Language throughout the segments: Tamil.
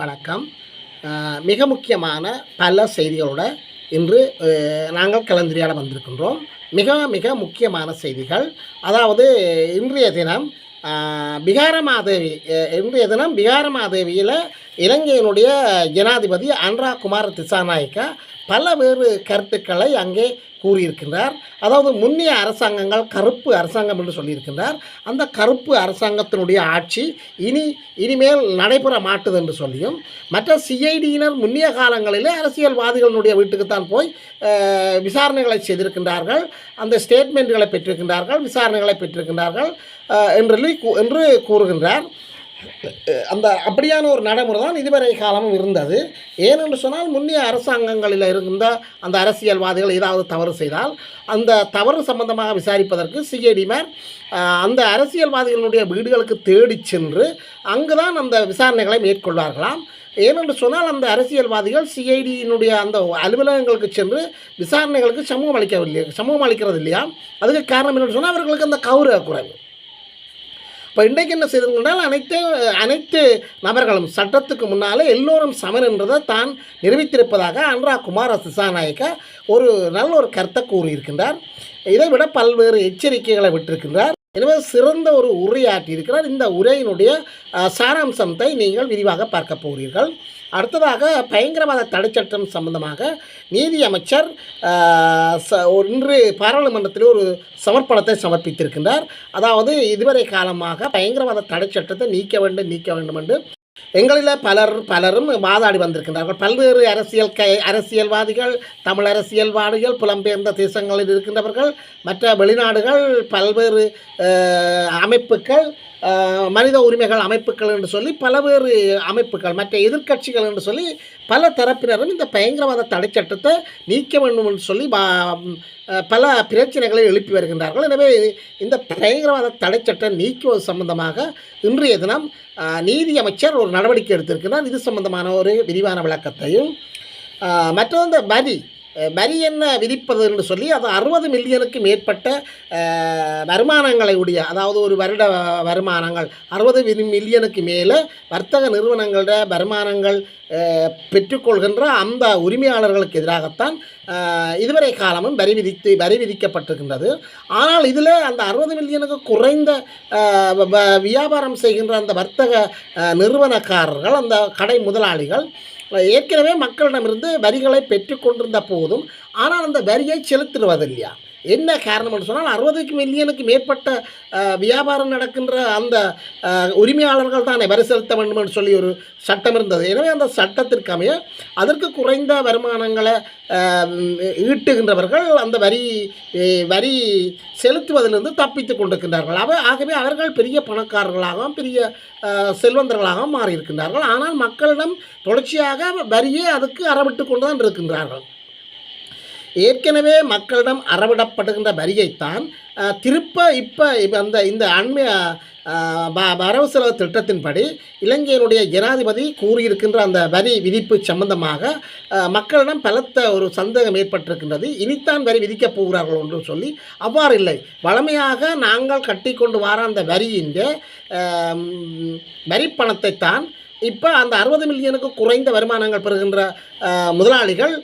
வணக்கம். மிக முக்கியமான பல செய்திகளோட இன்று நாங்கள் கலந்துரையாட வந்திருக்கின்றோம். மிக மிக முக்கியமான செய்திகள். அதாவது இன்றைய தினம் பிகாரமாதேவி இன்றைய தினம் பிகாரமாதேவியில் இலங்கையினுடைய ஜனாதிபதி அன்ரா குமார திசாநாயக்கா பல வேறு கருத்துக்களை அங்கே கூறியிருக்கின்றார். அதாவது முன்னைய அரசாங்கங்கள் கருப்பு அரசாங்கம் என்று சொல்லியிருக்கின்றார். அந்த கருப்பு அரசாங்கத்தினுடைய ஆட்சி இனி இனிமேல் நடைபெற மாட்டுது என்று சொல்லியும் மற்ற சிஐடியினர் முன்னைய காலங்களிலே அரசியல்வாதிகளுடைய வீட்டுக்குத்தான் போய் விசாரணைகளை செய்திருக்கின்றார்கள். அந்த ஸ்டேட்மெண்ட்களை பெற்றிருக்கின்றார்கள் விசாரணைகளை பெற்றிருக்கின்றார்கள் என்று என்று கூறுகின்றார். அந்த அப்படியான ஒரு நடைமுறை தான் இதுவரை காலமும் இருந்தது. ஏனென்று சொன்னால் முன்னைய அரசாங்கங்களில் இருந்த அந்த அரசியல்வாதிகள் ஏதாவது தவறு செய்தால் அந்த தவறு சம்பந்தமாக விசாரிப்பதற்கு சிஐடிமார் அந்த அரசியல்வாதிகளுடைய வீடுகளுக்கு தேடிச் சென்று அங்குதான் அந்த விசாரணைகளை மேற்கொள்வார்களாம். ஏனென்று சொன்னால் அந்த அரசியல்வாதிகள் சிஐடியினுடைய அந்த அலுவலகங்களுக்கு சென்று விசாரணைகளுக்கு சமூகம் அளிக்கவில்லை சமூகம் அளிக்கிறது இல்லையா அதுக்கு காரணம் என்னென்னு சொன்னால் அவர்களுக்கு அந்த கௌரவ குறைவு. இப்போ இன்றைக்கு என்ன செய்திருந்தால் அனைத்து அனைத்து நபர்களும் சட்டத்துக்கு முன்னாலே எல்லோரும் சமன் என்றதை தான் நிரூபித்திருப்பதாக அன்ரா குமார திசாநாயக்கா ஒரு நல்ல ஒரு கருத்தை கூறியிருக்கின்றார். இதை விட பல்வேறு எச்சரிக்கைகளை விட்டிருக்கின்றார். எனவே சிறந்த ஒரு உரையாற்றி இருக்கிறார். இந்த உரையினுடைய சாராம்சத்தை நீங்கள் விரிவாக பார்க்க போகிறீர்கள். அடுத்ததாக பயங்கரவாத தடைச்சட்டம் சம்பந்தமாக நீதி அமைச்சர் ச- இன்று பாராளுமன்றத்தில் ஒரு சமர்ப்பணத்தை சமர்ப்பித்திருக்கின்றார். அதாவது இதுவரை காலமாக பயங்கரவாத தடைச்சட்டத்தை நீக்க வேண்டும் நீக்க வேண்டும் என்று எங்களில் பலர் பலரும் வாதாடி வந்திருக்கின்றார்கள். பல்வேறு அரசியல் க அரசியல்வாதிகள் தமிழ் அரசியல்வாதிகள் புலம்பெயர்ந்த தேசங்களில் இருக்கின்றவர்கள் மற்ற வெளிநாடுகள் பல்வேறு அமைப்புக்கள் அமைப்புகள் மனித உரிமைகள் அமைப்புகள் என்று சொல்லி பல்வேறு அமைப்புகள் மற்ற எதிர்க்கட்சிகள் என்று சொல்லி பல தரப்பினரும் இந்த பயங்கரவாத தடைச்சட்டத்தை நீக்க வேண்டும் என்று சொல்லி பல பிரச்சனைகளை எழுப்பி வருகின்றார்கள். எனவே இந்த பயங்கரவாத தடைச்சட்டம் நீக்குவது சம்பந்தமாக இன்றைய தினம் நீதி அமைச்சர் ஒரு நடவடிக்கை எடுத்திருக்கிறார். இது சம்பந்தமான ஒரு விரிவான விளக்கத்தையும் மற்றது இந்த வரி வரி என்ன விதிப்பது என்று சொல்லி அது அறுபது மில்லியனுக்கு மேற்பட்ட வருமானங்களை உடைய அதாவது ஒரு வருட வருமானங்கள் அறுபது மில்லியனுக்கு மேலே வர்த்தக நிறுவனங்களோட வருமானங்கள் பெற்றுக்கொள்கின்ற அந்த உரிமையாளர்களுக்கு எதிராகத்தான் இதுவரை காலமும் வரி விதித்து வரி விதிக்கப்பட்டிருக்கின்றது. ஆனால் இதில் அந்த அறுபது மில்லியனுக்கு குறைந்த வ- வியாபாரம் செய்கின்ற அந்த வர்த்தக நிறுவனக்காரர்கள் அந்த கடை முதலாளிகள் ஏற்கனவே மக்களிடமிருந்து வரிகளை பெற்றுக்கொண்டிருந்த போதும் ஆனால் அந்த வரியை செலுத்திடுவதில்லையா என்ன காரணம்னு சொன்னால் அறுபதுக்கு மில்லியனுக்கு மேற்பட்ட வியாபாரம் நடக்கின்ற அந்த உரிமையாளர்கள் தானே வரி செலுத்த வேண்டும் என்று சொல்லி ஒரு சட்டம் இருந்தது. எனவே அந்த சட்டத்திற்கு அமைய அதற்கு குறைந்த வருமானங்களை ஈட்டுகின்றவர்கள் அந்த வரி வரி செலுத்துவதிலிருந்து தப்பித்து கொண்டிருக்கின்றார்கள். அவ ஆகவே அவர்கள் பெரிய பணக்காரர்களாகவும் பெரிய செல்வந்தர்களாகவும் மாறியிருக்கின்றார்கள். ஆனால் மக்களிடம் தொடர்ச்சியாக வரியே அதுக்கு அறவிட்டு கொண்டு தான் இருக்கின்றார்கள். ஏற்கனவே மக்களிடம் அறவிடப்படுகின்ற வரியைத்தான் திருப்ப இப்போ இப்போ அந்த இந்த அண்மைய வரவு செலவு திட்டத்தின்படி இலங்கையினுடைய ஜனாதிபதி கூறியிருக்கின்ற அந்த வரி விதிப்பு சம்பந்தமாக மக்களிடம் பலத்த ஒரு சந்தேகம் ஏற்பட்டிருக்கின்றது. இனித்தான் வரி விதிக்கப் போகிறார்கள் என்று சொல்லி அவ்வாறு இல்லை வழமையாக நாங்கள் கட்டிக்கொண்டு வர அந்த வரியின் வரிப்பணத்தைத்தான் இப்போ அந்த அறுபது மில்லியனுக்கு குறைந்த வருமானங்கள் பெறுகின்ற முதலாளிகள்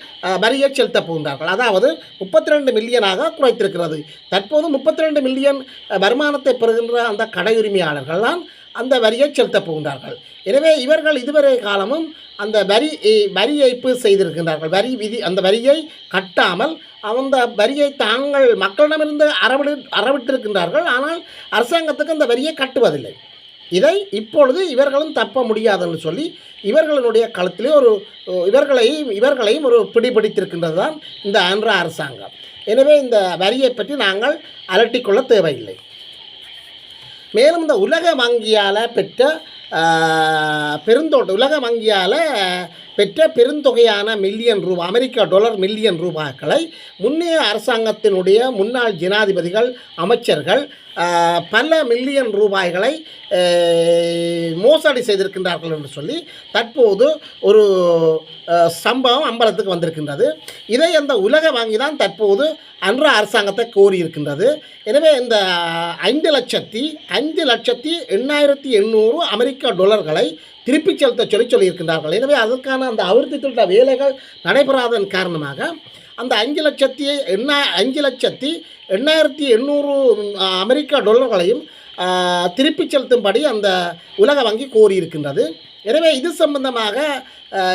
வரியை செலுத்த போகின்றார்கள். அதாவது முப்பத்தி ரெண்டு மில்லியனாக குறைத்திருக்கிறது. தற்போது முப்பத்தி ரெண்டு மில்லியன் வருமானத்தை பெறுகின்ற அந்த கடை உரிமையாளர்கள் தான் அந்த வரியை செலுத்த போகின்றார்கள். எனவே இவர்கள் இதுவரை காலமும் அந்த வரி வரி ஏய்ப்பு செய்திருக்கின்றார்கள். வரி விதி அந்த வரியை கட்டாமல் அந்த வரியை தாங்கள் மக்களிடமிருந்து அறவிடு அறவிட்டிருக்கின்றார்கள். ஆனால் அரசாங்கத்துக்கு அந்த வரியை கட்டுவதில்லை. இதை இப்பொழுது இவர்களும் தப்ப முடியாதுன்னு சொல்லி இவர்களுடைய களத்திலே ஒரு இவர்களையும் இவர்களையும் ஒரு பிடிபிடித்திருக்கின்றது தான் இந்த ஆந்திரா அரசாங்கம். எனவே இந்த வரியை பற்றி நாங்கள் அலட்டிக்கொள்ள தேவையில்லை. மேலும் இந்த உலக வங்கியால் பெற்ற பெருந்தோட்ட உலக வங்கியால் பெற்ற பெருந்தொகையான மில்லியன் ரூபா அமெரிக்க டாலர் மில்லியன் ரூபாக்களை முன்னைய அரசாங்கத்தினுடைய முன்னாள் ஜனாதிபதிகள் அமைச்சர்கள் பல மில்லியன் ரூபாய்களை மோசடி செய்திருக்கின்றார்கள் என்று சொல்லி தற்போது ஒரு சம்பவம் அம்பலத்துக்கு வந்திருக்கின்றது. இதை அந்த உலக வங்கி தான் தற்போது அன்ற அரசாங்கத்தை கோரியிருக்கின்றது. எனவே இந்த ஐந்து லட்சத்தி அஞ்சு லட்சத்தி எண்ணாயிரத்தி எண்ணூறு அமெரிக்க டாலர்களை திருப்பிச் செலுத்த சொல்லி சொல்லியிருக்கின்றார்கள். எனவே அதற்கான அந்த அபிவிருத்தி திட்ட வேலைகள் நடைபெறாதன் காரணமாக அந்த அஞ்சு லட்சத்தி எண்ணா அஞ்சு லட்சத்தி எண்ணாயிரத்தி எண்ணூறு அமெரிக்க டாலர்களையும் திருப்பிச் செலுத்தும்படி அந்த உலக வங்கி கோரியிருக்கின்றது. எனவே இது சம்பந்தமாக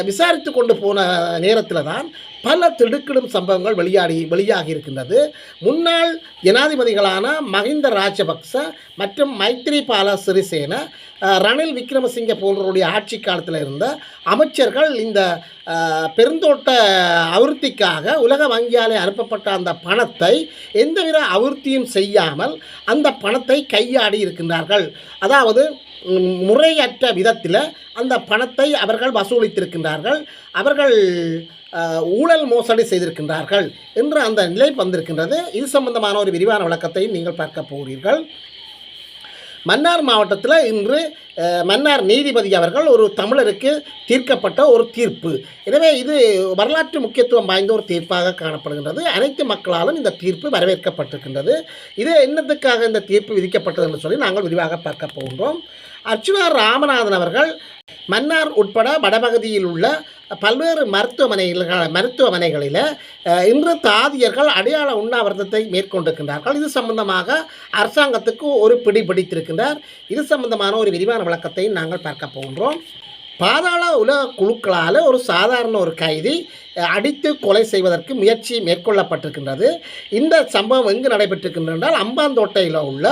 விசாரித்து கொண்டு போன நேரத்தில் தான் பல திடுக்கிடும் சம்பவங்கள் வெளியாடி வெளியாகி இருக்கின்றது. முன்னாள் ஜனாதிபதிகளான மஹிந்த ராஜபக்ச மற்றும் மைத்ரிபால சிறிசேன ரணில் விக்ரமசிங்க போன்றவருடைய ஆட்சி காலத்தில் இருந்த அமைச்சர்கள் இந்த பெருந்தோட்ட அவிருத்திக்காக உலக வங்கியாலே அனுப்பப்பட்ட அந்த பணத்தை எந்தவித அபிவிருத்தியும் செய்யாமல் அந்த பணத்தை கையாடி இருக்கின்றார்கள். அதாவது முறையற்ற விதத்தில் அந்த பணத்தை அவர்கள் வசூலித்திருக்கின்றார்கள். அவர்கள் ஊழல் மோசடி செய்திருக்கின்றார்கள் என்று அந்த நிலை வந்திருக்கின்றது. இது சம்பந்தமான ஒரு விரிவான விளக்கத்தையும் நீங்கள் பார்க்க போகிறீர்கள். மன்னார் மாவட்டத்தில் இன்று மன்னார் நீதிபதி அவர்கள் ஒரு தமிழருக்கு தீர்க்கப்பட்ட ஒரு தீர்ப்பு. எனவே இது வரலாற்று முக்கியத்துவம் வாய்ந்த ஒரு தீர்ப்பாக காணப்படுகின்றது. அனைத்து மக்களாலும் இந்த தீர்ப்பு வரவேற்கப்பட்டிருக்கின்றது. இது என்னத்துக்காக இந்த தீர்ப்பு விதிக்கப்பட்டது என்று சொல்லி நாங்கள் விரிவாக பார்க்க போகின்றோம். அர்ச்சுனா ராமநாதன் அவர்கள் மன்னார் உட்பட வடபகுதியில் உள்ள பல்வேறு மருத்துவமனைகள் மருத்துவமனைகளில் இன்று தாதியர்கள் அடையாள உண்ணாவிரதத்தை மேற்கொண்டிருக்கின்றார்கள். இது சம்பந்தமாக அரசாங்கத்துக்கு ஒரு பிடி பிடித்திருக்கின்றார். இது சம்பந்தமான ஒரு விரிவான விளக்கத்தை நாங்கள் பார்க்க போகின்றோம். பாதாள உலக குழுக்களால் ஒரு சாதாரண ஒரு கைதி அடித்து கொலை செய்வதற்கு முயற்சி மேற்கொள்ளப்பட்டிருக்கின்றது. இந்த சம்பவம் எங்கு நடைபெற்றிருக்கின்றது என்றால் அம்பாந்தோட்டையில் உள்ள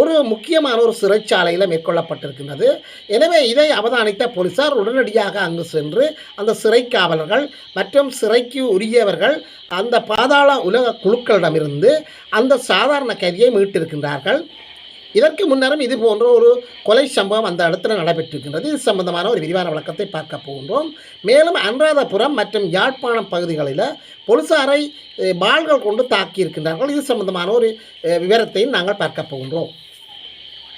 ஒரு முக்கியமான ஒரு சிறைச்சாலையில் மேற்கொள்ளப்பட்டிருக்கின்றது. எனவே இதை அவதானித்த போலீசார் உடனடியாக அங்கு சென்று அந்த சிறை காவலர்கள் மற்றும் சிறைக்கு உரியவர்கள் அந்த பாதாள உலக குழுக்களிடமிருந்து அந்த சாதாரண கைதியை மீட்டிருக்கின்றார்கள். இதற்கு முன்னரும் இது போன்ற ஒரு கொலை சம்பவம் அந்த இடத்துல நடைபெற்றிருக்கின்றது. இது சம்பந்தமான ஒரு விரிவான விளக்கத்தை பார்க்க போகின்றோம். மேலும் அனுராதபுரம் மற்றும் யாழ்ப்பாணம் பகுதிகளில் போலீசாரை பால்கள் கொண்டு தாக்கியிருக்கின்றார்கள். இது சம்பந்தமான ஒரு விவரத்தையும் நாங்கள் பார்க்க போகின்றோம்.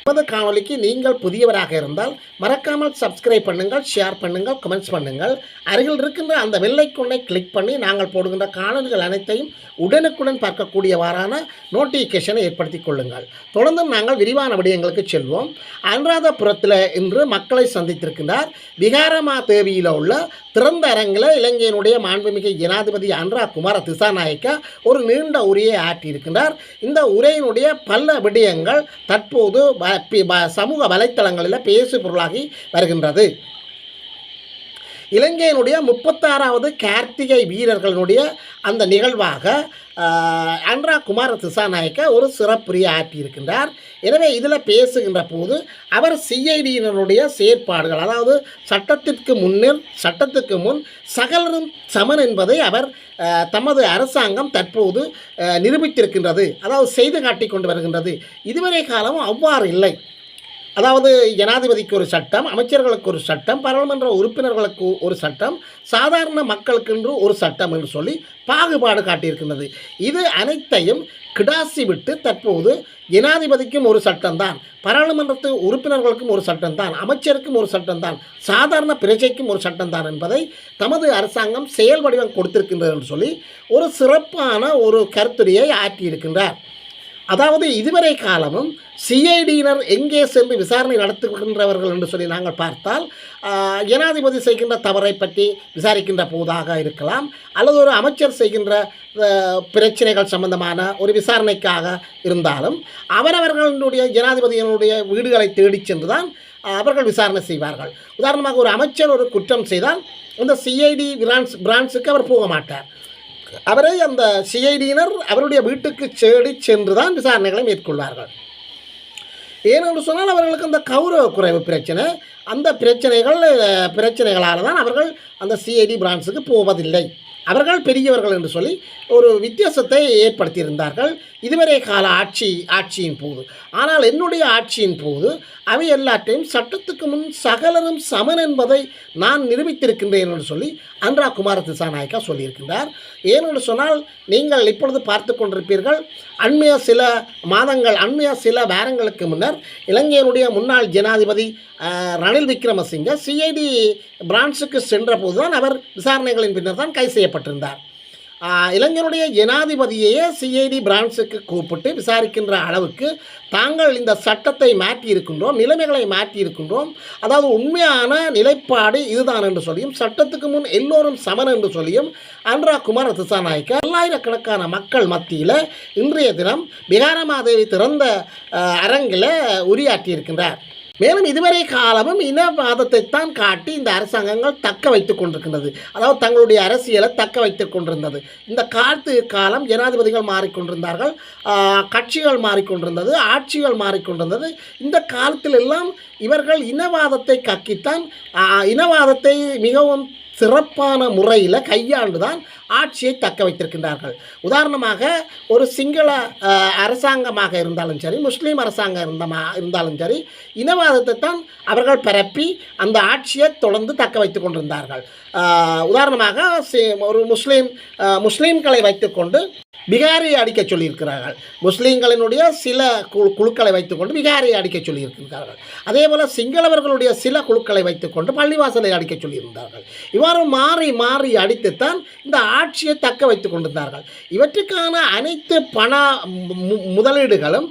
நமது காணொலிக்கு நீங்கள் புதியவராக இருந்தால் மறக்காமல் சப்ஸ்கிரைப் பண்ணுங்கள் ஷேர் பண்ணுங்கள் கமெண்ட்ஸ் பண்ணுங்கள். அருகில் இருக்கின்ற அந்த வெள்ளைக்குண்ணை கிளிக் பண்ணி நாங்கள் போடுகின்ற காணொலிகள் அனைத்தையும் உடனுக்குடன் பார்க்கக்கூடியவாறான நோட்டிஃபிகேஷனை ஏற்படுத்தி கொள்ளுங்கள். தொடர்ந்து நாங்கள் விரிவான விடயங்களுக்கு செல்வோம். அனுராதபுரத்தில் இன்று மக்களை சந்தித்திருக்கின்றார். விகாரமா தேவியில் உள்ள திறந்த அரங்கில் இலங்கையினுடைய மாண்புமிகு ஜனாதிபதி அன்ரா குமார திசாநாயக்கா ஒரு நீண்ட உரையை ஆற்றியிருக்கின்றார். இந்த உரையினுடைய பல விடயங்கள் தற்போது பி- சமூக வலைத்தளங்களில் பேசு பொருளாகி வருகின்றது. இலங்கையினுடைய முப்பத்தாறாவது கார்த்திகை வீரர்களுடைய அந்த நிகழ்வாக அன்ரா குமார திசாநாயக்க ஒரு சிறப்புரிய ஆற்றியிருக்கின்றார். எனவே இதில் பேசுகின்ற போது அவர் சிஐடியினருடைய செயற்பாடுகள் அதாவது சட்டத்திற்கு முன்னர் சட்டத்துக்கு முன் சகலரும் சமன் என்பதை அவர் தமது அரசாங்கம் தற்போது நிரூபித்திருக்கின்றது அதாவது செய்து காட்டிக் கொண்டு வருகின்றது. இதுவரை காலமும் அவ்வாறு இல்லை. அதாவது ஜனாதிபதிக்கு ஒரு சட்டம் அமைச்சர்களுக்கு ஒரு சட்டம் பாராளுமன்ற உறுப்பினர்களுக்கு ஒரு சட்டம் சாதாரண மக்களுக்கென்று ஒரு சட்டம் என்று சொல்லி பாகுபாடு காட்டியிருக்கின்றது. இது அனைத்தையும் கிடாசி விட்டு தற்போது ஜனாதிபதிக்கும் ஒரு சட்டம்தான் பாராளுமன்றத்து உறுப்பினர்களுக்கும் ஒரு சட்டம்தான் அமைச்சருக்கும் ஒரு சட்டம்தான் சாதாரண பிரஜைக்கும் ஒரு சட்டம்தான் என்பதை தமது அரசாங்கம் செயல் வடிவம் கொடுத்திருக்கின்றது என்று சொல்லி ஒரு சிறப்பான ஒரு கருத்துரையை ஆற்றியிருக்கின்றார். அதாவது இதுவரை காலமும் சிஐடியினர் எங்கே சென்று விசாரணை நடத்துகின்றவர்கள் என்று சொல்லி நாங்கள் பார்த்தால் ஜனாதிபதி செய்கின்ற தவறை பற்றி விசாரிக்கின்ற போதாக இருக்கலாம் அல்லது ஒரு அமைச்சர் செய்கின்ற பிரச்சனைகள் சம்பந்தமான ஒரு விசாரணைக்காக இருந்தாலும் அவரவர்களுடைய ஜனாதிபதியினுடைய வீடுகளை தேடிச் சென்று தான் அவர்கள் விசாரணை செய்வார்கள். உதாரணமாக ஒரு அமைச்சர் ஒரு குற்றம் செய்தால் இந்த சிஐடி பிரான்ஸ் பிரான்ஸுக்கு அவர் போக மாட்டார். அவரை அந்த சிஐடியினர் அவருடைய வீட்டுக்கு தேடி சென்று தான் விசாரணைகளை மேற்கொள்வார்கள். ஏனென்று சொன்னால் அவர்களுக்கு அந்த கௌரவ குறைவு பிரச்சனை. அந்த பிரச்சனைகள் பிரச்சனைகளால் தான் அவர்கள் அந்த சிஐடி பிரான்ஸுக்கு போவதில்லை. அவர்கள் பெரியவர்கள் என்று சொல்லி ஒரு வித்தியாசத்தை ஏற்படுத்தியிருந்தார்கள். இதுவரை கால ஆட்சி ஆட்சியின் போது. ஆனால் என்னுடைய ஆட்சியின் போது அவை எல்லாற்றையும் சட்டத்துக்கு முன் சகலரும் சமன் என்பதை நான் நிரூபித்திருக்கின்றேன் என்று சொல்லி அன்றா குமார திசாநாயக்கா சொல்லியிருக்கின்றார். ஏனென்று சொன்னால் நீங்கள் இப்பொழுது பார்த்து கொண்டிருப்பீர்கள் அண்மைய சில மாதங்கள் அண்மைய சில வாரங்களுக்கு முன்னர் இலங்கையினுடைய முன்னாள் ஜனாதிபதி ரணில் விக்ரமசிங்க சிஐடி பிரான்ஸுக்கு சென்ற போதுதான் அவர் விசாரணைகளின் பின்னர் தான் கைது செய்யப்பட்டிருந்தார். இளைஞருடைய ஜனாதிபதியையே சிஐடி பிரான்ச்சுக்கு கூப்பிட்டு விசாரிக்கின்ற அளவுக்கு தாங்கள் இந்த சட்டத்தை மாற்றி இருக்கின்றோம் நிலைமைகளை மாற்றி இருக்கின்றோம் அதாவது உண்மையான நிலைப்பாடு இதுதான் என்று சொல்லியும் சட்டத்துக்கு முன் எல்லோரும் சமன் என்று சொல்லியும் அன்ரா குமார திசாநாயக்க பல்லாயிரக்கணக்கான மக்கள் மத்தியில் இன்றைய தினம் பிகாரமாதேவி திறந்த அரங்கில் உரையாற்றியிருக்கின்றார். மேலும் இதுவரை காலமும் இனவாதத்தை தான் காட்டி இந்த அரசாங்கங்கள் தக்க வைத்துக் கொண்டிருக்கின்றது. அதாவது தங்களுடைய அரசியலை தக்க வைத்துக் கொண்டிருந்தது. இந்த காலத்து காலம் ஜனாதிபதிகள் மாறிக்கொண்டிருந்தார்கள். கட்சிகள் மாறிக்கொண்டிருந்தது ஆட்சிகள் மாறிக்கொண்டிருந்தது. இந்த காலத்தில் எல்லாம் இவர்கள் இனவாதத்தை கக்கித்தான். இனவாதத்தை மிகவும் சிறப்பான முறையில் கையாண்டு தான் ஆட்சியை தக்க வைத்திருக்கின்றார்கள். உதாரணமாக ஒரு சிங்கள அரசாங்கமாக இருந்தாலும் சரி முஸ்லீம் அரசாங்கம் இருந்தமா இருந்தாலும் சரி இனவாதத்தை தான் அவர்கள் பரப்பி அந்த ஆட்சியை தொடர்ந்து தக்க வைத்து கொண்டிருந்தார்கள். உதாரணமாக ஒரு முஸ்லீம் முஸ்லீம்களை வைத்துக்கொண்டு பிகாரியை அடிக்க சொல்லியிருக்கிறார்கள். முஸ்லீம்களினுடைய சில குழு குழுக்களை வைத்துக்கொண்டு பிகாரியை அடிக்க சொல்லியிருக்கிறார்கள். அதே போல் சிங்களவர்களுடைய சில குழுக்களை வைத்துக்கொண்டு பள்ளிவாசலை அடிக்க சொல்லியிருந்தார்கள். இவ்வாறு மாறி மாறி அடித்துத்தான் இந்த ஆட்சியை தக்க வைத்து கொண்டிருந்தார்கள். இவற்றுக்கான அனைத்து பண முதலீடுகளும்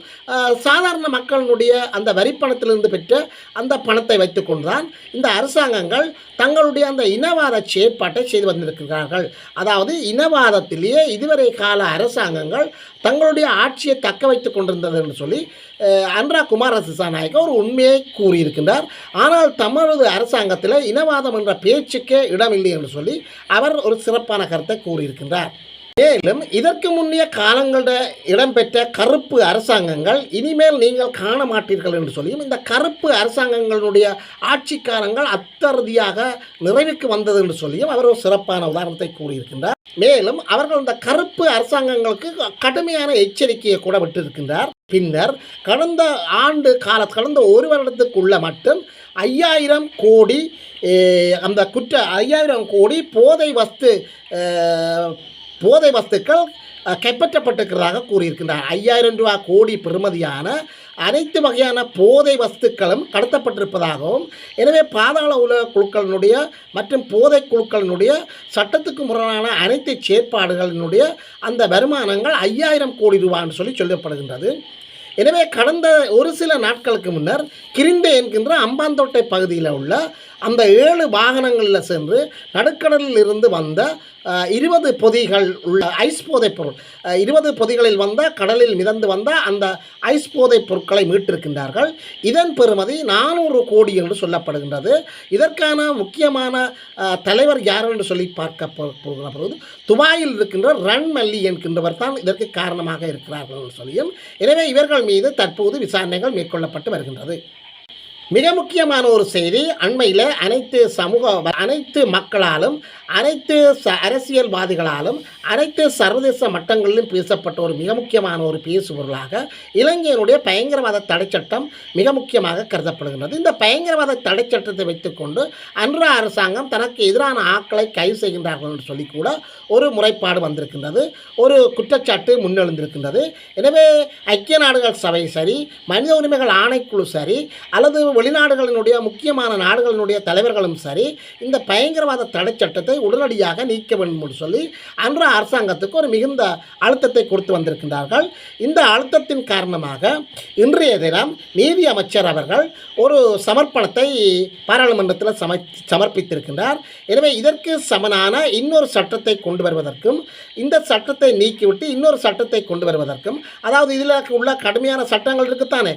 சாதாரண மக்களினுடைய அந்த வரிப்பணத்திலிருந்து பெற்ற அந்த பணத்தை வைத்துக்கொண்டு தான் இந்த அரசாங்கங்கள் தங்களுடைய அந்த இனவாத செயற்பாட்டை செய்து வந்திருக்கிறார்கள். அதாவது இனவாதத்திலேயே இதுவரை கால அரசாங்கங்கள் தங்களுடைய ஆட்சியை தக்க வைத்துக் கொண்டிருந்தது என்று சொல்லி அன்ரா குமார சிசாநாயக்க ஒரு உண்மையை கூறியிருக்கின்றார். ஆனால் தமிழக அரசாங்கத்தில் இனவாதம் என்ற பேச்சுக்கே இடமில்லை என்று சொல்லி அவர் ஒரு சிறப்பான கருத்தை கூறியிருக்கின்றார். மேலும் இதற்கு முன்னைய காலங்களில் இடம்பெற்ற கருப்பு அரசாங்கங்கள் இனிமேல் நீங்கள் காண மாட்டீர்கள் என்று சொல்லியும் இந்த கருப்பு அரசாங்கங்களுடைய ஆட்சி காலங்கள் அத்தறுதியாக நிறைவுக்கு வந்தது என்று சொல்லியும் அவர் ஒரு சிறப்பான உதாரணத்தை கூறியிருக்கின்றார். மேலும் அவர்கள் இந்த கருப்பு அரசாங்கங்களுக்கு கடுமையான எச்சரிக்கையை கூட விட்டிருக்கின்றார். பின்னர் கடந்த ஆண்டு கால கடந்த ஒரு வருடத்துக்குள்ள மட்டும் ஐயாயிரம் கோடி அந்த குற்ற ஐயாயிரம் கோடி போதை வஸ்து போதை வஸ்துக்கள் கைப்பற்றப்பட்டிருக்கிறதாக கூறியிருக்கின்றார். ஐயாயிரம் ரூபா கோடி பெறுமதியான அனைத்து வகையான போதை வஸ்துக்களும் கடத்தப்பட்டிருப்பதாகவும் எனவே பாதாள உலக குழுக்களினுடைய மற்றும் போதை குழுக்களினுடைய சட்டத்துக்கு முரணான அனைத்து செயற்பாடுகளினுடைய அந்த வருமானங்கள் ஐயாயிரம் கோடி ரூபான்னு சொல்லி சொல்லப்படுகின்றது. எனவே கடந்த ஒரு சில நாட்களுக்கு முன்னர் கிரிண்டே என்கின்ற அம்பாந்தோட்டை பகுதியில் உள்ள அந்த ஏழு வாகனங்களில் சென்று நடுக்கடலில் இருந்து வந்த இருபது பொதிகள் உள்ள ஐஸ் போதைப் பொருள் இருபது பொதிகளில் வந்த கடலில் மிதந்து வந்த அந்த ஐஸ் போதைப் பொருட்களை மீட்டிருக்கின்றார்கள். இதன் பெறுமதி நானூறு கோடி என்று சொல்லப்படுகின்றது. இதற்கான முக்கியமான தலைவர் யார் என்று சொல்லி பார்க்க போ- போகிற பொழுது துபாயில் இருக்கின்ற ரன் மல்லி என்கின்றவர் தான் இதற்கு காரணமாக இருக்கிறார்கள் என்று சொல்லியும் எனவே இவர்கள் மீது தற்போது விசாரணைகள் மேற்கொள்ளப்பட்டு வருகின்றது. மிக முக்கியமான ஒரு செய்தி அண்மையில் அனைத்து சமூக அனைத்து மக்களாலும் அனைத்து ச அரசியல்வாதிகளாலும் அனைத்து சர்வதேச மட்டங்களிலும் பேசப்பட்ட ஒரு மிக முக்கியமான ஒரு பேசுபொருளாக இலங்கையினுடைய பயங்கரவாத தடைச்சட்டம் மிக முக்கியமாக கருதப்படுகின்றது. இந்த பயங்கரவாத தடைச்சட்டத்தை வைத்துக்கொண்டு அன்றா அரசாங்கம் தனக்கு எதிரான ஆக்களை கைது செய்கின்றார்கள் என்று சொல்லி கூட ஒரு முறைப்பாடு வந்திருக்கின்றது. ஒரு குற்றச்சாட்டு முன்னெழுந்திருக்கின்றது. எனவே ஐக்கிய நாடுகள் சபை சரி மனித உரிமைகள் ஆணைக்குழு சரி அல்லது வெளிநாடுகளினுடைய முக்கியமான நாடுகளினுடைய தலைவர்களும் சரி இந்த பயங்கரவாத தடை சட்டத்தை உடனடியாக நீக்க வேண்டும் என்று சொல்லி அன்ற அரசாங்கத்துக்கு ஒரு மிகுந்த அழுத்தத்தை கொடுத்து வந்திருக்கின்றார்கள். இந்த அழுத்தத்தின் காரணமாக இன்றைய தினம் நீதி அமைச்சர் அவர்கள் ஒரு சமர்ப்பணத்தை பாராளுமன்றத்தில் சம சமர்ப்பித்திருக்கின்றார். எனவே இதற்கு சமனான இன்னொரு சட்டத்தை கொண்டு வருவதற்கும் இந்த சட்டத்தை நீக்கிவிட்டு இன்னொரு சட்டத்தை கொண்டு வருவதற்கும் அதாவது இதில் உள்ள கடுமையான சட்டங்கள் இருக்குத்தானே?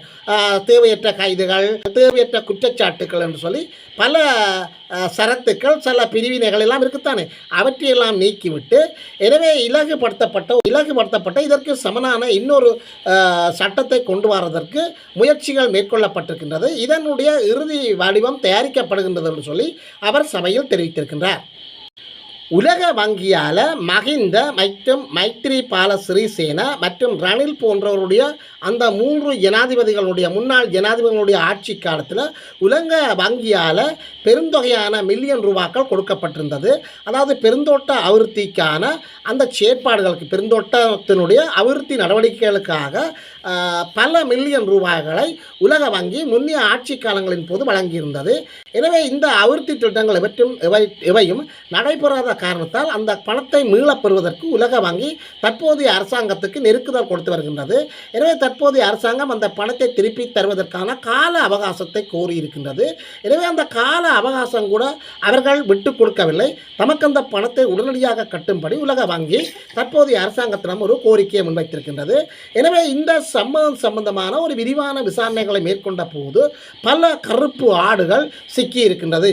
தேவையற்ற கைதுகள் தேவையற்ற குற்றச்சாட்டுக்கள் என்று சொல்லி பல சரத்துக்கள் சில பிரிவினைகள் எல்லாம் இருக்குத்தானே? அவற்றையெல்லாம் நீக்கிவிட்டு எனவே இலகுபடுத்தப்பட்ட இலகுபடுத்தப்பட்ட இதற்கு சமனான இன்னொரு சட்டத்தை கொண்டு வரதற்கு முயற்சிகள் மேற்கொள்ளப்பட்டிருக்கின்றது. இதனுடைய இறுதி வடிவம் தயாரிக்கப்படுகின்றது என்று சொல்லி அவர் சபையில் தெரிவித்திருக்கின்றார். உலக வங்கியால் மகிந்த மற்றும் மைத்ரிபால சிறிசேனா மற்றும் ரணில் போன்றவருடைய அந்த மூன்று ஜனாதிபதிகளுடைய முன்னாள் ஜனாதிபதிகளுடைய ஆட்சி காலத்தில் உலக வங்கியால் பெருந்தொகையான மில்லியன் ரூபாக்கள் கொடுக்கப்பட்டிருந்தது. அதாவது பெருந்தோட்ட அபிவிருத்திக்கான அந்த செயற்பாடுகளுக்கு பெருந்தோட்டத்தினுடைய அபிவிருத்தி நடவடிக்கைகளுக்காக பல மில்லியன் ரூபாய்களை உலக வங்கி முன்னிய ஆட்சி காலங்களின் போது வழங்கியிருந்தது. எனவே இந்த அபிவிருத்தி திட்டங்கள் இவற்றும் இவை இவையும் நடைபெறாத காரணத்தால் அந்த பணத்தை மீளப் பெறுவதற்கு உலக வங்கி தற்போதைய அரசாங்கத்துக்கு நெருக்குதல் கொடுத்து வருகின்றது. எனவே தற்போதைய அரசாங்கம் அந்த பணத்தை திருப்பி தருவதற்கான கால அவகாசத்தை கோரியிருக்கின்றது. எனவே அந்த கால அவகாசம் கூட அவர்கள் விட்டு கொடுக்கவில்லை. தமக்கு அந்த பணத்தை உடனடியாக கட்டும்படி உலக வங்கி தற்போதைய அரசாங்கத்திடம் ஒரு கோரிக்கையை முன்வைத்திருக்கின்றது. எனவே இந்த சம்பவம் சம்பந்தமான ஒரு விரிவான விசாரணைகளை மேற்கொண்ட போது பல கருப்பு ஆடுகள் சிக்கி இருக்கின்றது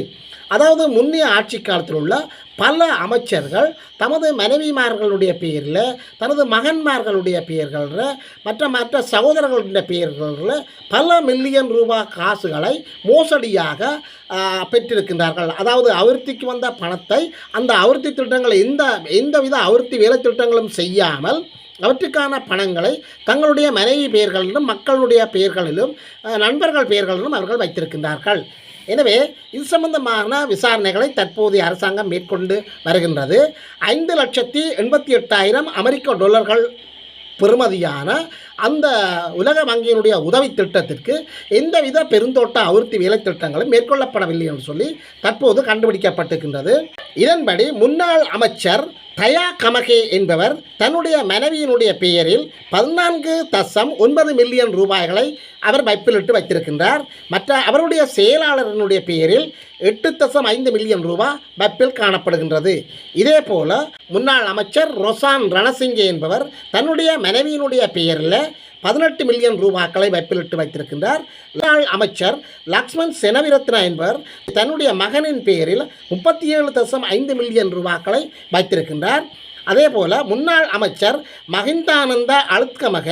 அதாவது முன்னைய ஆட்சி காலத்தில் உள்ள பல அமைச்சர்கள் தமது மனைவிமார்களுடைய பெயரில் தனது மகன்மார்களுடைய பெயர்களில் மற்ற மற்ற சகோதரர்களுடைய பெயர்களில் பல மில்லியன் ரூபாய் காசுகளை மோசடியாக பெற்றிருக்கின்றார்கள். அதாவது அவிர்த்திக்கு வந்த பணத்தை அந்த அவிர்த்தி திட்டங்களை எந்த எந்தவித அவிர்த்தி வேலை திட்டங்களும் செய்யாமல் அவற்றுக்கான பணங்களை தங்களுடைய மனைவி பெயர்களிலும் மக்களுடைய பெயர்களிலும் நண்பர்கள் பெயர்களிலும் அவர்கள் வைத்திருக்கின்றார்கள். எனவே இது சம்பந்தமான விசாரணைகளை தற்போதைய அரசாங்கம் மேற்கொண்டு வருகின்றது. ஐந்து லட்சத்தி எண்பத்தி எட்டாயிரம் அமெரிக்க டாலர்கள் பெறுமதியான அந்த உலக வங்கியினுடைய உதவி திட்டத்திற்கு எந்தவித பெருந்தோட்ட அவிர்த்தி வேலை திட்டங்களும் மேற்கொள்ளப்படவில்லை என்று சொல்லி தற்போது கண்டுபிடிக்கப்பட்டிருக்கின்றது. இதன்படி முன்னாள் அமைச்சர் தயா கமகே என்பவர் தன்னுடைய மனைவியினுடைய பெயரில் பதினான்கு தசம் ஒன்பது மில்லியன் ரூபாய்களை அவர் வைப்பிலிட்டு வைத்திருக்கின்றார். மற்ற அவருடைய செயலாளரினுடைய பெயரில் எட்டு தசம் ஐந்து மில்லியன் ரூபாய் வைப்பில் காணப்படுகின்றது. இதே போல முன்னாள் அமைச்சர் ரொசான் ரணசிங்கே என்பவர் தன்னுடைய மனைவியினுடைய பெயரில் பதினெட்டு மில்லியன் ரூபாக்களை வைப்பிலிட்டு வைத்திருக்கின்றார். முன்னாள் அமைச்சர் லக்ஷ்மண் செனவிரத்னா என்பவர் தன்னுடைய மகனின் பெயரில் முப்பத்தி ஏழு தசம் ஐந்து மில்லியன் ரூபாக்களை வைத்திருக்கின்றார். அதே போல் முன்னாள் அமைச்சர் மஹிந்தானந்த அழுத்கமக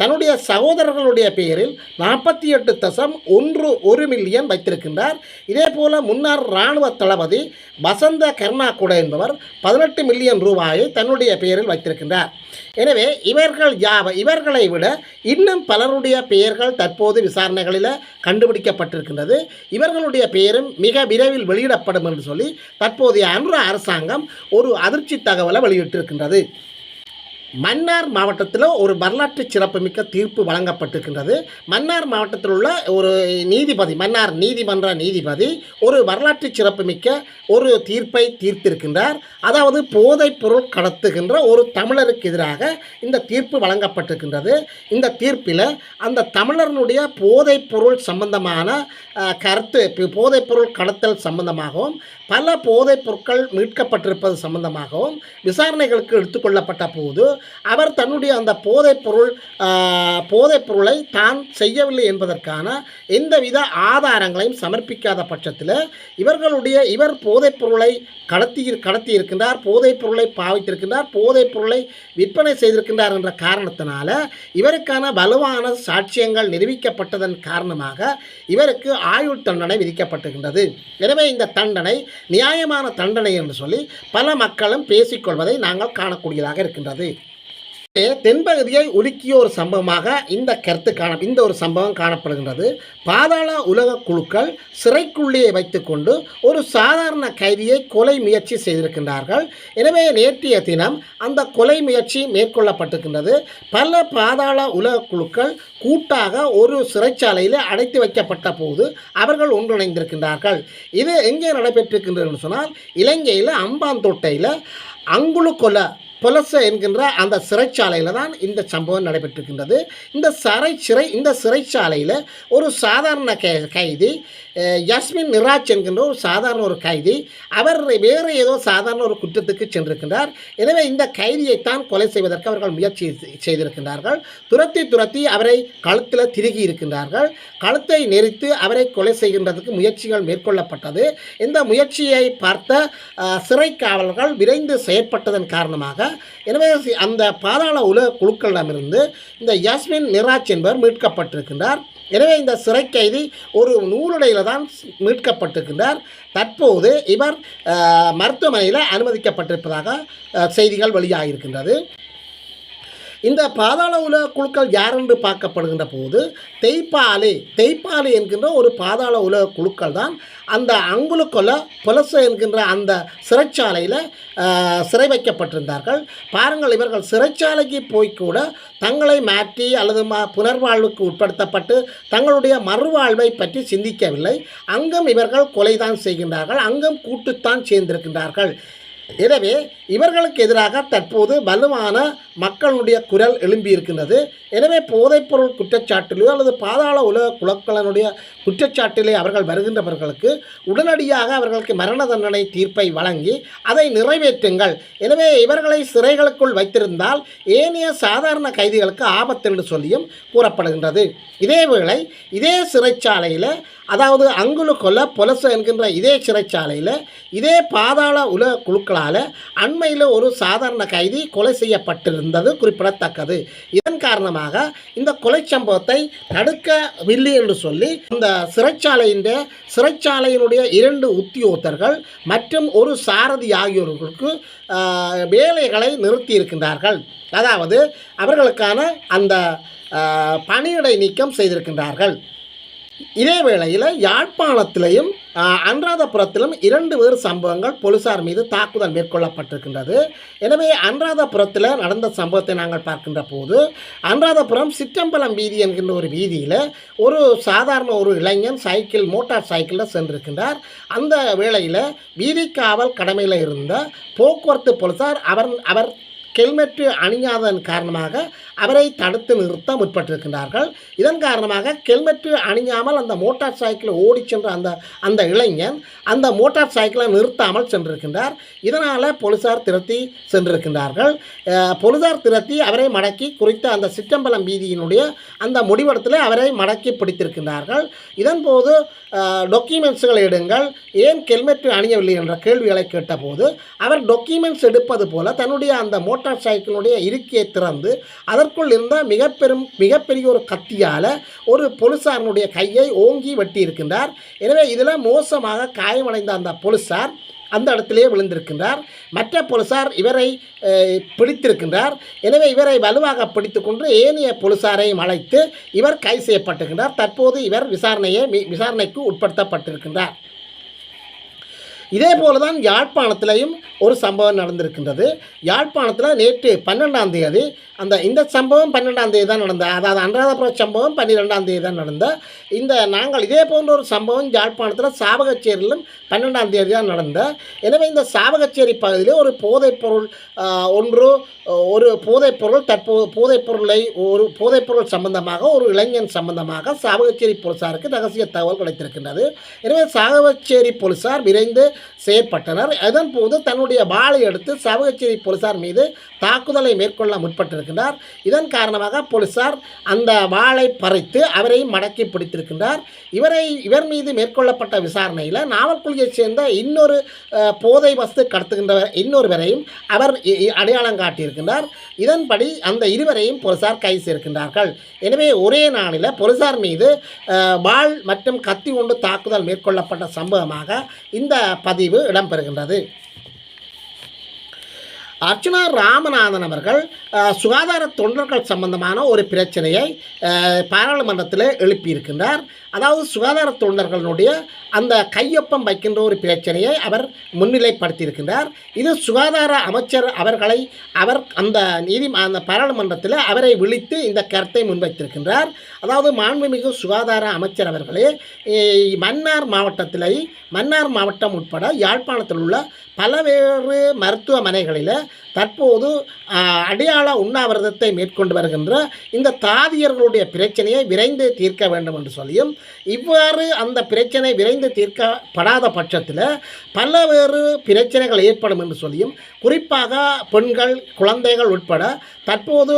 தன்னுடைய சகோதரர்களுடைய பெயரில் நாற்பத்தி எட்டு தசம் ஒன்று ஒரு மில்லியன் வைத்திருக்கின்றார். இதே போல முன்னாள் இராணுவ தளபதி வசந்த கர்ணாகுட என்பவர் பதினெட்டு மில்லியன் ரூபாயை தன்னுடைய பெயரில் வைத்திருக்கின்றார். எனவே இவர்கள் யாவ இவர்களை விட இன்னும் பலருடைய பெயர்கள் தற்போது விசாரணைகளில் கண்டுபிடிக்கப்பட்டிருக்கின்றது. இவர்களுடைய பெயரும் மிக விரைவில் வெளியிடப்படும் என்று சொல்லி தற்போதைய அன்று அரசாங்கம் ஒரு அதிர்ச்சி தகவலை பெற்றிருக்கின்றது மன்னார் மாவட்டத்தில் ஒரு வரலாற்று சிறப்புமிக்க தீர்ப்பு வழங்கப்பட்டிருக்கின்றது. மன்னார் மாவட்டத்தில் உள்ள ஒரு நீதிபதி மன்னார் நீதிமன்ற நீதிபதி ஒரு வரலாற்று சிறப்புமிக்க ஒரு தீர்ப்பை தீர்த்திருக்கின்றார். அதாவது போதைப் பொருள் கடத்துகின்ற ஒரு தமிழருக்கு எதிராக இந்த தீர்ப்பு வழங்கப்பட்டிருக்கின்றது. இந்த தீர்ப்பில் அந்த தமிழர்களுடைய போதைப் பொருள் சம்பந்தமான கருத்து போதைப் பொருள் கடத்தல் சம்பந்தமாகவும் பல போதைப் பொருட்கள் மீட்கப்பட்டிருப்பது சம்பந்தமாகவும் விசாரணைகளுக்கு எடுத்துக்கொள்ளப்பட்ட போது அவர் தன்னுடைய அந்த போதைப் பொருள் போதைப் பொருளை தான் செய்யவில்லை என்பதற்கான எந்தவித ஆதாரங்களையும் சமர்ப்பிக்காத பட்சத்தில் இவர்களுடைய இவர் போதைப் பொருளை கடத்தி கடத்தி இருக்கின்றார் போதைப் பொருளை பாவித்திருக்கின்றார் போதைப் பொருளை விற்பனை செய்திருக்கின்றார் என்ற காரணத்தினால இவருக்கான வலுவான சாட்சியங்கள் நிரூபிக்கப்பட்டதன் காரணமாக இவருக்கு ஆயுள் தண்டனை விதிக்கப்பட்டிருக்கின்றது. எனவே இந்த தண்டனை நியாயமான தண்டனை என்று சொல்லி பல மக்களும் பேசிக்கொள்வதை நாங்கள் காணக்கூடியதாக இருக்கின்றது. தென்பகுதியை உலுக்கிய ஒரு சம்பவமாக இந்த கருத்து காண இந்த ஒரு சம்பவம் காணப்படுகின்றது. பாதாள உலக குழுக்கள் சிறைக்குள்ளே வைத்துக்கொண்டு ஒரு சாதாரண கைதியை கொலை முயற்சி செய்திருக்கின்றார்கள். எனவே நேற்றைய தினம் அந்த கொலை முயற்சி மேற்கொள்ளப்பட்டிருக்கின்றது. பல பாதாள உலக குழுக்கள் கூட்டாக ஒரு சிறைச்சாலையில் அடைத்து வைக்கப்பட்ட போது அவர்கள் ஒன்றிணைந்திருக்கின்றார்கள். இது எங்கே நடைபெற்றிருக்கின்றதுன்னு சொன்னால் இலங்கையில் அம்பாந்தோட்டையில் அங்குழு கொலை பொலச என்கின்ற அந்த சிறைச்சாலையில் தான் இந்த சம்பவம் நடைபெற்றிருக்கின்றது. இந்த சிறை சிறை இந்த சிறைச்சாலையில் ஒரு சாதாரண கை கைதி யஸ்மின் நிராஜ் என்கின்ற ஒரு சாதாரண ஒரு கைதி அவர் வேறு ஏதோ சாதாரண ஒரு குற்றத்துக்கு சென்றிருக்கின்றார். எனவே இந்த கைதியைத்தான் கொலை செய்வதற்கு அவர்கள் முயற்சி செய்திருக்கின்றார்கள். துரத்தி துரத்தி அவரை கழுத்தில் திருகி இருக்கின்றார்கள். கழுத்தை நெரித்து அவரை கொலை செய்கின்றதுக்கு முயற்சிகள் மேற்கொள்ளப்பட்டது. இந்த முயற்சியை பார்த்த சிறை காவலர்கள் விரைந்து செயற்பட்டதன் காரணமாக எனவே அந்த பாதாள உலக குழுக்களிடமிருந்து இந்த யாஸ்மின் நிராஜ் என்பவர் மீட்கப்பட்டிருக்கின்றார். எனவே இந்த சிறை கைதி ஒரு நூலுடையில் தான் மீட்கப்பட்டிருக்கின்றார். தற்போது இவர் மருத்துவமனையில் அனுமதிக்கப்பட்டிருப்பதாக செய்திகள் வெளியாகியிருக்கின்றது. இந்த பாதாள உலக குழுக்கள் யார் என்று பார்க்கப்படுகின்ற போது தெய்ப்பாலே தெய்ப்பாலே என்கின்ற ஒரு பாதாள உலக குழுக்கள் தான் அந்த அங்குலுக்குள்ள புலசு என்கின்ற அந்த சிறைச்சாலையில் சிறை வைக்கப்பட்டிருந்தார்கள். பாருங்கள் இவர்கள் சிறைச்சாலைக்கு போய் கூட தங்களை மாற்றி அல்லது புனர்வாழ்வுக்கு உட்படுத்தப்பட்டு தங்களுடைய மறுவாழ்வை பற்றி சிந்திக்கவில்லை. அங்கும் இவர்கள் கொலைதான் செய்கின்றார்கள். அங்கும் கூட்டுத்தான் சேர்ந்திருக்கின்றார்கள். எனவே இவர்களுக்கு எதிராக தற்போது வலுவான மக்களுடைய குரல் எழும்பியிருக்கின்றது. எனவே போதைப்பொருள் குற்றச்சாட்டிலோ அல்லது பாதாள உலக குலக்களனுடைய குற்றச்சாட்டிலே அவர்கள் வருகின்றவர்களுக்கு உடனடியாக அவர்களுக்கு மரண தண்டனை தீர்ப்பை வழங்கி அதை நிறைவேற்றுங்கள். எனவே இவர்களை சிறைகளுக்குள் வைத்திருந்தால் ஏனைய சாதாரண கைதிகளுக்கு ஆபத்து என்று சொல்லியும் கூறப்படுகின்றது. இதேவேளை இதே சிறைச்சாலையில் அதாவது அங்குலு கொல்ல பொலசு என்கின்ற இதே சிறைச்சாலையில் இதே பாதாள உலக குழுக்களால் அண்மையில் ஒரு சாதாரண கைதி கொலை செய்யப்பட்டிருந்தது குறிப்பிடத்தக்கது. இதன் காரணமாக இந்த கொலை சம்பவத்தை தடுக்கவில்லை என்று சொல்லி இந்த சிறைச்சாலையின் சிறைச்சாலையினுடைய இரண்டு உத்தியோகத்தர்கள் மற்றும் ஒரு சாரதி ஆகியோர்களுக்கு வேலைகளை நிறுத்தி இருக்கின்றார்கள் அதாவது அவர்களுக்கான அந்த பணியிடை நீக்கம் செய்திருக்கின்றார்கள். இதே வேளையில் யாழ்ப்பாணத்திலையும் அன்றாதபுரத்திலும் இரண்டு வேறு சம்பவங்கள் போலீசார் மீது தாக்குதல் மேற்கொள்ளப்பட்டிருக்கின்றது. எனவே அன்றாதபுரத்தில் நடந்த சம்பவத்தை நாங்கள் பார்க்கின்ற போது அன்றாதபுரம் சிற்றம்பலம் வீதி என்கின்ற ஒரு வீதியில் ஒரு சாதாரண ஒரு இளைஞன் சைக்கிள் மோட்டார் சைக்கிளில் சென்றிருக்கின்றார். அந்த வேளையில் வீதி காவல் கடமையில் இருந்த போக்குவரத்து போலீசார் அவர் அவர் ஹெல்மெட்டு அணியாததன் காரணமாக அவரை தடுத்து நிறுத்த முற்பட்டிருக்கின்றார்கள். இதன் காரணமாக ஹெல்மெட்டு அணியாமல் அந்த மோட்டார் சைக்கிளை ஓடிச் சென்ற அந்த அந்த இளைஞன் அந்த மோட்டார் சைக்கிளை நிறுத்தாமல் சென்றிருக்கின்றார். இதனால் போலீசார் திரட்டி சென்றிருக்கின்றார்கள். போலீசார் திரட்டி அவரை மடக்கி குறித்த அந்த சிற்றம்பலம் வீதியினுடைய அந்த முடிவடத்தில் அவரை மடக்கி பிடித்திருக்கின்றார்கள். இதன்போது டாக்குமெண்ட்ஸுகளை எடுங்கள். ஏன் ஹெல்மெட் அணியவில்லை என்ற கேள்விகளை கேட்டபோது அவர் டாக்குமெண்ட்ஸ் எடுப்பது போல தன்னுடைய அந்த மோட்டார் சைக்கிளுடைய இருக்கையை திறந்து அதற்குள் இருந்த மிக பெரும் மிகப்பெரிய ஒரு கத்தியால் ஒரு போலீசாரனுடைய கையை ஓங்கி வெட்டி இருக்கின்றார் எனவே இதில் மோசமாக காயமடைந்த அந்த போலீசார் அந்த இடத்திலே விழுந்திருக்கின்றார். மற்ற போலீசார் இவரை பிடித்திருக்கின்றார். எனவே இவரை வலுவாக பிடித்துக்கொண்டு ஏனைய போலீசாரையும் அழைத்து இவர் கைது செய்யப்பட்டிருக்கின்றார். தற்போது இவர் விசாரணையை மி- விசாரணைக்கு உட்படுத்தப்பட்டிருக்கின்றார். இதே போல தான் யாழ்ப்பாணத்திலையும் ஒரு சம்பவம் நடந்திருக்கின்றது. யாழ்ப்பாணத்தில் நேற்று பன்னெண்டாம் தேதி அந்த இந்த சம்பவம் பன்னெண்டாம் தேதி தான் நடந்த அதாவது அன்றாதபுர சம்பவம் பன்னிரெண்டாம் தேதி தான் நடந்த. இந்த நாங்கள் இதே போன்ற ஒரு சம்பவம் யாழ்ப்பாணத்தில் சாவகச்சேரியிலும் பன்னெண்டாம் தேதி தான் நடந்த. எனவே இந்த சாவகச்சேரி பகுதியில் ஒரு போதைப்பொருள் பொருள் ஒன்று ஒரு போதைப்பொருள் தற்போது போதைப்பொருளை ஒரு போதைப்பொருள் சம்பந்தமாக ஒரு இளைஞன் சம்பந்தமாக சாவகச்சேரி போலீசாருக்கு ரகசிய தகவல் கிடைத்திருக்கின்றது. எனவே சாவகச்சேரி போலீசார் விரைந்து செயற்பட்டனர். அதன் போது தன்னுடைய வாளை எடுத்து சாவகச்சேரி போலீசார் மீது தாக்குதலை மேற்கொள்ள முற்பட்டிருக்கின்றார். இதன் காரணமாக போலீசார் அந்த வாளை பறித்து அவரை மடக்கி பிடித்திருக்கின்றார். இவரை இவர் மீது மேற்கொள்ளப்பட்ட விசாரணையில் நாவல்குழியைச் சேர்ந்த இன்னொரு போதை வஸ்து கடத்துகின்றவர் இன்னொருவரையும் அவர் இ- காட்டியிருக்கிறார் அடையாளம் இதன்படி அந்த இருவரையும் போலீசார் கைது செய்திருக்கின்றார்கள். எனவே ஒரே நாளில் போலீசார் மீது வாள் மற்றும் கத்தி கொண்டு தாக்குதல் மேற்கொள்ளப்பட்ட சம்பவமாக இந்த பதிவு இடம்பெறுகின்றது. அர்ச்சனா ராமநாதன் அவர்கள் சுகாதார தொண்டர்கள் சம்பந்தமான ஒரு பிரச்சனையை பாராளுமன்றத்தில் எழுப்பியிருக்கின்றார். அதாவது சுகாதார தொண்டர்களுடைய அந்த கையொப்பம் வைக்கின்ற ஒரு பிரச்சனையை அவர் முன்னிலைப்படுத்தியிருக்கின்றார். இது சுகாதார அமைச்சர் அவர்களை அவர் அந்த நீதி அந்த பாராளுமன்றத்தில் அவரை விழித்து இந்த கருத்தை முன்வைத்திருக்கின்றார். அதாவது மாண்புமிகு சுகாதார அமைச்சர் அவர்களே மன்னார் மாவட்டத்திலே மன்னார் மாவட்டம் உட்பட யாழ்ப்பாணத்தில் உள்ள பல்வேறு மருத்துவமனைகளில் தற்போது அடையாள உண்ணாவிரதத்தை மேற்கொண்டு வருகின்ற இந்த தாதியர்களுடைய பிரச்சனையை விரைந்து தீர்க்க வேண்டும் என்று சொல்லியும் இவ்வாறு அந்த பிரச்சனை விரைந்து தீர்க்கப்படாத பட்சத்தில் பல்வேறு பிரச்சனைகள் ஏற்படும் என்று சொல்லியும் குறிப்பாக பெண்கள் குழந்தைகள் உட்பட தற்போது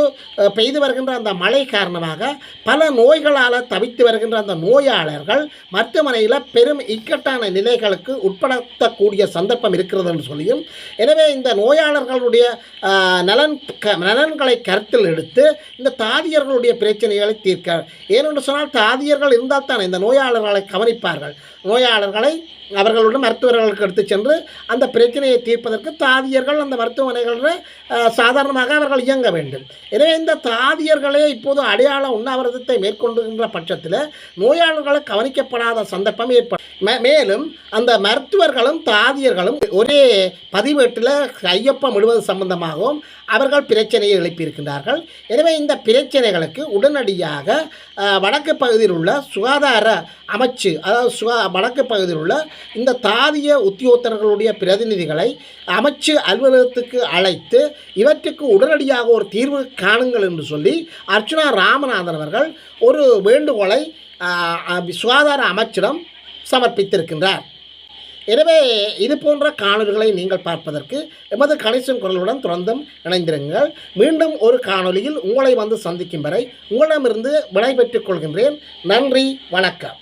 பெய்து வருகின்ற அந்த மழை காரணமாக பல நோய்களால் தவித்து வருகின்ற அந்த நோயாளர்கள் மருத்துவமனையில் பெரும் இக்கட்டான நிலைகளுக்கு உட்படுத்தக்கூடிய சந்தர்ப்பம் இருக்கிறது என்று சொல்லியும் எனவே இந்த நோயாளர்களுடைய நலன் க- நலன்களை கருத்தில் எடுத்து இந்த தாதியர்களுடைய பிரச்சனைகளை தீர்க்க ஏனென்று சொன்னால் தாதியர்கள் இருந்தால் தான் இந்த நோயாளர்களை கவனிப்பார்கள். நோயாளர்களை அவர்களுடன் மருத்துவர்களுக்கு எடுத்து சென்று அந்த பிரச்சனையை தீர்ப்பதற்கு தாதியர்கள் அந்த மருத்துவமனைகளில் சாதாரணமாக அவர்கள் இயங்க வேண்டும். எனவே இந்த தாதியர்களே இப்போது அடையாள உண்ணாவிரதத்தை மேற்கொண்டுகின்ற பட்சத்தில் நோயாளர்களை கவனிக்கப்படாத சந்தர்ப்பம் ஏற்படும். மேலும் அந்த மருத்துவர்களும் தாதியர்களும் ஒரே பதிவேட்டில் கையொப்பம் விடுவது சம்பந்தமாகவும் அவர்கள் பிரச்சனையை எழுப்பியிருக்கின்றார்கள். எனவே இந்த பிரச்சனைகளுக்கு உடனடியாக வடக்கு பகுதியில் உள்ள சுகாதார அமைச்சு அதாவது சுகா வடக்கு பகுதியில் உள்ள இந்த தாதிய உத்தியோகத்தர்களுடைய பிரதிநிதிகளை அமைச்சு அலுவலகத்துக்கு அழைத்து இவற்றுக்கு உடனடியாக ஒரு தீர்வு காணுங்கள் என்று சொல்லி அர்ச்சுனா ராமநாதன் அவர்கள் ஒரு வேண்டுகோளை சுகாதார அமைச்சிடம் சமர்ப்பித்திருக்கின்றார். எனவே இது போன்ற காணொலிகளை நீங்கள் பார்ப்பதற்கு எமது கணேசன் குரலுடன் தொடர்ந்தும் இணைந்திருங்கள். மீண்டும் ஒரு காணொளியில் உங்களை வந்து சந்திக்கும் வரை உங்களிடமிருந்து விடைபெற்றுக் கொள்கின்றேன். நன்றி வணக்கம்.